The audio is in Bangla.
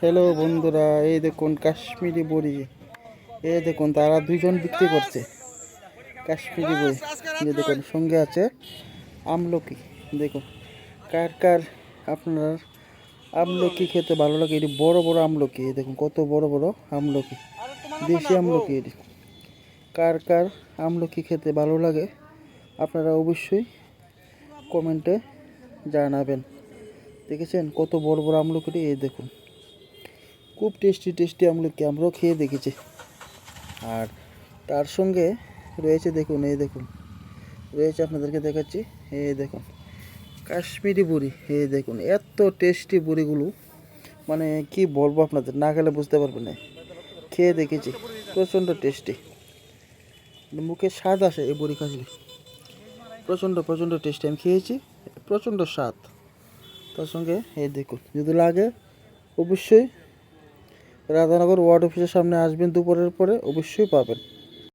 হ্যালো বন্ধুরা, এই দেখুন কাশ্মীরি বড়ি। এই দেখুন, তারা দুইজন বিক্রি করছে। কাশ্মীরি বড়ি। এই দেখুন, সঙ্গে আছে আমলকি। দেখুন, কার কার আপনার আমলকি খেতে ভালো লাগে? এটি বড় বড় আমলকি। এই দেখুন, কত বড় বড় আমলকি। দেশি আমলকি এটি। কার কার আমলকি খেতে ভালো লাগে? আপনারা অবশ্যই কমেন্টে জানাবেন। দেখেছেন কত বড় বড় আমলকি এই দেখুন। খুব টেস্টি টেস্টি আমলকি আমরাও খেয়ে দেখেছি। আর তার সঙ্গে রয়েছে দেখুন, এই দেখুন, রয়েছে আপনাদেরকে দেখাচ্ছি, এই দেখুন, কাশ্মীরি বুড়ি, এই দেখুন, এত টেস্টি বুড়িগুলো মানে কি বলব আপনাদের, না খেলে বুঝতে পারবেন না। খেয়ে দেখেছি, প্রচণ্ড টেস্টি। মুখে স্বাদ আসে এই বড়ি খাসলে প্রচণ্ড প্রচণ্ড টেস্টি, আমি খেয়েছি, প্রচণ্ড স্বাদ। তার সঙ্গে এই দেখুন, যদি লাগে, অবশ্যই রাধানগর ওয়ার্ড অফিসের সামনে আসবেন দুপুরের পরে অবশ্যই পাবেন।